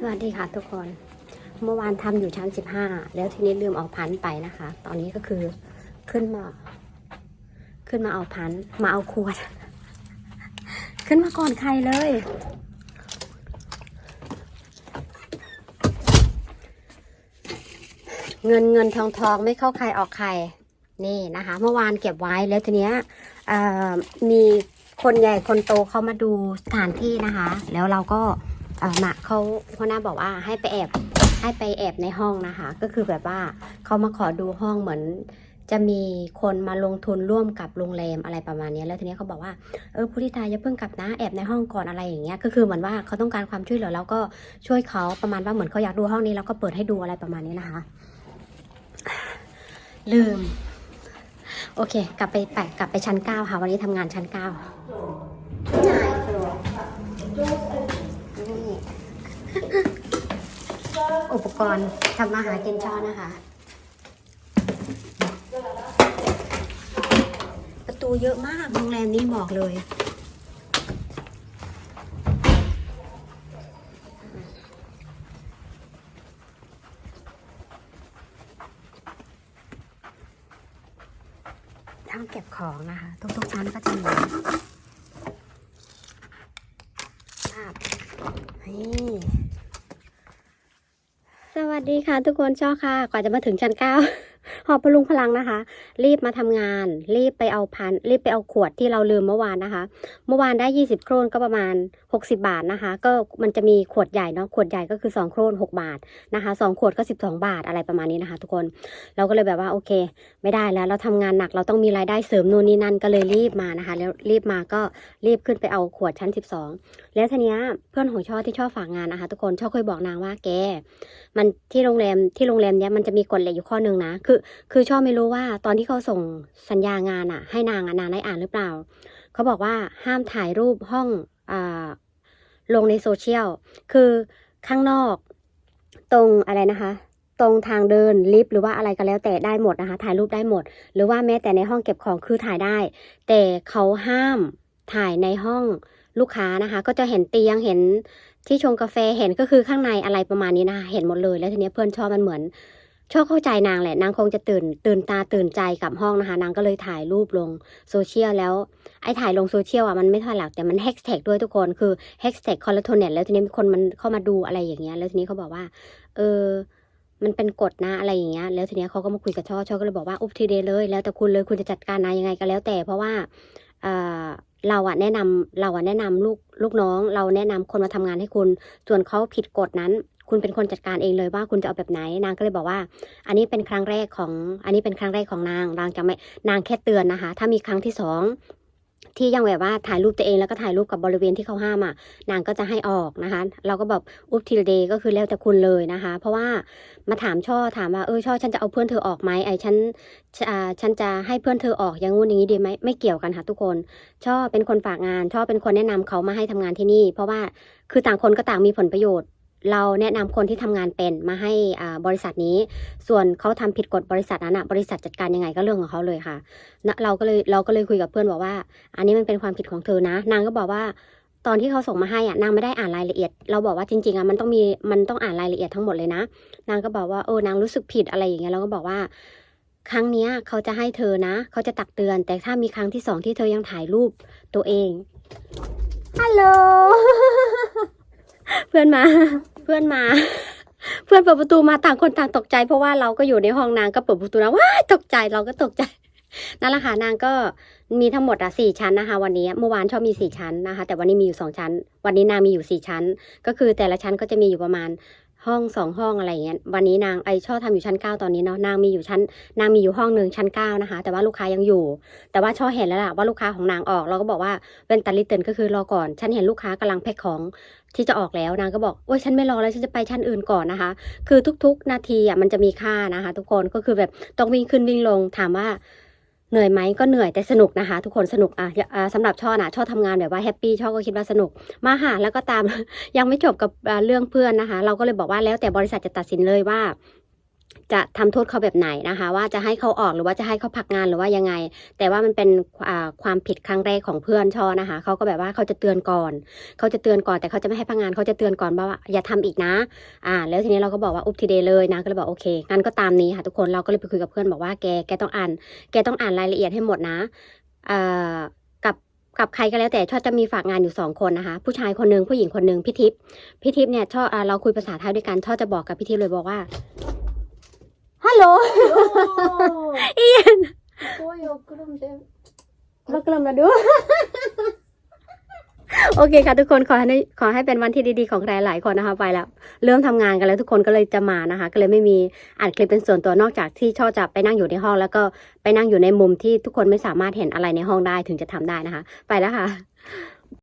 สวัสดีค่ะทุกคน เมื่อวานทำอยู่ชั้น 15 แล้วทีนี้ลืมเอาพันไปนะคะ ตอนนี้ก็คือขึ้นมา ขึ้นมาเอาพันมาเอาขวด ขึ้นมาก่อนใครเลย เงินเงินทองทองไม่เข้าใครออกใคร นี่นะคะ เมื่อวานเก็บไว้แล้วทีเนี้ยมีคนใหญ่คนโตเขามาดูสถานที่นะคะ แล้วเราก็ เอ่อมาเขาหัวหน้าบอกว่าให้ไปแอบให้ไปแอบในห้องนะคะ ก็คือแบบว่าเขามาขอดูห้องเหมือนจะมีคนมาลงทุนร่วมกับโรงแรมอะไรประมาณนี้แล้วทีนี้เขาบอกว่าเออผู้ที่ตายอย่าเพิ่งกลับนะแอบในห้องก่อนอะไรอย่างเงี้ยก็คือเหมือนว่าเขาต้องการความช่วยเหลือแล้วก็ช่วยเขาประมาณว่าเหมือนเขาอยากดูห้องนี้แล้วก็เปิดให้ดูอะไรประมาณนี้นะคะ ลืม โอเค กลับไปไปกลับไปชั้นเก้าค่ะ วันนี้ทำงานชั้นเก้า อุปกรณ์ทำมาหากินช้อนนะคะ ประตูเยอะมากโรงแรมนี้บอกเลยห้งเก็บของนะคะ ทุกๆชั้นก็จะมีภาพนี่ส วัสดีค่ะทุกคนชอค่ะก่อนจะมาถึงชั้นเก้า หอบพลุงพลังนะคะ รีบมาทำงาน รีบไปเอาพันรีบไปเอาขวดที่เราลืมเมื่อวานนะคะ เมื่อวานได้ 20 โครนก็ประมาณ 60 บาทนะคะ ก็มันจะมีขวดใหญ่เนาะขวดใหญ่ก็คือ 2 โครน6 บาทนะคะ 2 ขวดก็ 12 บาทอะไรประมาณนี้นะคะ ทุกคนเราก็เลยแบบว่าโอเค ไม่ได้แล้วเราทำงานหนักเราต้องมีรายได้เสริมนู่นนี่นั่นก็เลยรีบมานะคะ แล้วรีบมาก็รีบขึ้นไปเอาขวดชั้น 12 แล้วทีเนี้ยเพื่อนของช่อที่ชอบฝากงานนะคะ ทุกคนช่อเคยบอกนางว่าแกมันที่โรงแรมที่โรงแรมเนี้ยมันจะมีกฎเหล็กอยู่ข้อหนึ่งนะ คือคือช่อไม่รู้ว่าตอนที่เขาส่งสัญญางานอะให้นางอะนางได้อ่านหรือเปล่า เขาบอกว่าห้ามถ่ายรูปห้องอ่าลงในโซเชียล คือข้างนอกตรงอะไรนะคะ ตรงทางเดินลิฟต์หรือว่าอะไรก็แล้วแต่ได้หมดนะคะ ถ่ายรูปได้หมด หรือว่าแม้แต่ในห้องเก็บของคือถ่ายได้ แต่เขาห้ามถ่ายในห้องลูกค้านะคะ ก็จะเห็นเตียงเห็นที่ชงกาแฟเห็นก็คือข้างในอะไรประมาณนี้นะคะเห็นหมดเลย แล้วทีนี้เพื่อนชอบมันเหมือน ชอบเข้าใจนางแหละ นางคงจะตื่น ตื่นตาตื่นใจกับห้องนะคะ นางก็เลยถ่ายรูปลงโซเชียลแล้ว ไอ้ถ่ายลงโซเชียลอะมันไม่เท่าไหร่แต่มันแฮชแท็กด้วยทุกคนคือแฮชแท็กคอลลาโทเน็ตแล้วทีนี้มีคนมันเข้ามาดูอะไรอย่างเงี้ย แล้วทีนี้เขาบอกว่า เออมันเป็นกฎนะอะไรอย่างเงี้ย แล้วทีเนี้ยเขาก็มาคุยกับช่อช่อก็เลยบอกว่าอุบทีเดย์เลย แล้วแต่คุณเลยคุณจะจัดการนายยังไงก็แล้ว แต่เพราะว่าเอ่อเราอะแนะนำเราอะแนะนำลูกลูกน้อง เราแนะนำคนมาทำงานให้คุณ ส่วนเขาผิดกฎนั้น คุณเป็นคนจัดการเองเลยว่าคุณจะเอาแบบไหน นางก็เลยบอกว่า อันนี้เป็นครั้งแรกของ อันนี้เป็นครั้งแรกของนาง นางจะไม่ นางแค่เตือนนะคะ ถ้ามีครั้งที่สองที่ยังแบบว่าถ่ายรูปตัวเองแล้วก็ถ่ายรูปกับบริเวณที่เขาห้ามอะนางก็จะให้ออกนะคะ เราก็แบบอุบทีเดย์ก็คือแล้วแต่คุณเลยนะคะ เพราะว่ามาถามช่อถามว่าเออช่อฉันจะเอาเพื่อนเธอออกไหมไอ้ฉันอ่าฉันจะให้เพื่อนเธอออกอย่างงู้นอย่างนี้ดีไหมไม่เกี่ยวกันค่ะทุกคนช่อเป็นคนฝากงานช่อเป็นคนแนะนำเขามาให้ทำงานที่นี่ เพราะว่าคือต่างคนก็ต่างมีผลประโยชน์ เราแนะนำคนที่ทำงานเป็นมาให้อ่าบริษัทนี้ ส่วนเขาทำผิดกฎบริษัทนั้นนะบริษัทจัดการยังไงก็เรื่องของเขาเลยค่ะนะเราก็เลยเราก็เลยคุยกับเพื่อนบอกว่า อันนี้มันเป็นความผิดของเธอนะ นางก็บอกว่าตอนที่เขาส่งมาให้อะนางไม่ได้อ่านรายละเอียด เราบอกว่าจริงๆอะมันต้องมีมันต้องอ่านรายละเอียดทั้งหมดเลยนะ นางก็บอกว่าเออนางรู้สึกผิดอะไรอย่างเงี้ยเราก็บอกว่า ครั้งเนี้ยเขาจะให้เธอนะ เขาจะตักเตือน แต่ถ้ามีครั้งที่สองที่เธอยังถ่ายรูปตัวเองฮัลโหลเพื่อนมา เพื่อนมา เพื่อนเปิดประตูมาต่างคนต่างตกใจ เพราะว่าเราก็อยู่ในห้องนางก็เปิดประตูนะว้าตกใจเราก็ตกใจนั่นแหละค่ะนางก็มีทั้งหมดอะสี่ชั้นนะคะ วันนี้เมื่อวานชอบมีสี่ชั้นนะคะ แต่วันนี้มีอยู่สองชั้น วันนี้นางมีอยู่สี่ชั้น ก็คือแต่ละชั้นก็จะมีอยู่ประมาณ ห้องสองห้องอะไรเงี้ยวันนี้นางไอชอบทำอยู่ชั้นเก้าตอนนี้เนาะนางมีอยู่ชั้น นางมีอยู่ห้องหนึ่งชั้นเก้านะคะ แต่ว่าลูกค้ายังอยู่ แต่ว่าช่อเห็นแล้วล่ะว่าลูกค้าของนางออกเราก็บอกว่าเวนตันลิตเติลก็คือรอก่อนฉันเห็นลูกค้ากำลังแพ็คของที่จะออกแล้วนางก็บอกโอ้ยฉันไม่รอแล้วฉันจะไปชั้นอื่นก่อนนะคะ คือทุก ๆ นาทีอะมันจะมีค่านะคะ ทุกคนก็คือแบบต้องวิ่งขึ้นวิ่งลงถามว่า เหนื่อยไหมก็เหนื่อยแต่สนุกนะคะ ทุกคนสนุกอะอ่าสำหรับช่อนะช่อทำงานแบบว่าแฮปปี้ช่อก็คิดว่าสนุกมาหาแล้วก็ตามยังไม่จบกับเรื่องเพื่อนนะคะ เราก็เลยบอกว่าแล้วแต่บริษัทจะตัดสินเลยว่า จะทำโทษเขาแบบไหนนะคะ ว่าจะให้เขาออกหรือว่าจะให้เขาพักงานหรือว่ายังไง แต่ว่ามันเป็นความผิดครั้งแรกของเพื่อนชอนะคะเขาก็แบบว่าเขาจะเตือนก่อนเขาจะเตือนก่อนแต่เขาจะไม่ให้พักงานเขาจะเตือนก่อนว่าอย่าทำอีกนะอ่าแล้วทีนี้เราก็บอกว่าอุบทีเดเลยนะก็เลยบอกโอเคงั้นก็ตามนี้ค่ะทุกคนเราก็เลยไปคุยกับเพื่อนบอกว่าแกแกต้องอ่าน แกต้องอ่านรายละเอียดให้หมดนะเอ่อกับกับใครก็แล้วแต่ชอบจะมีฝากงานอยู่สองคนนะคะ ผู้ชายคนหนึ่งผู้หญิงคนหนึ่งพี่ทิพย์พี่ทิพย์เนี่ยชอบเราคุยภาษาไทยด้วยกันชอบจะบอกกับพี่ทิพย์เลยบอกว่า Hallå! Igen! Jag åker om det. พักลมนะดู โอเคค่ะทุกคนขอให้ขอให้เป็นวันที่ดีๆของใครหลายคนนะคะไปแล้วเริ่มทำงานกันแล้วทุกคนก็เลยจะมานะคะ ก็เลยไม่มีอัดคลิปเป็นส่วนตัวนอกจากที่ชอบจะไปนั่งอยู่ในห้อง แล้วก็ไปนั่งอยู่ในมุมที่ทุกคนไม่สามารถเห็นอะไรในห้องได้ถึงจะทำได้นะคะ ไปแล้วค่ะ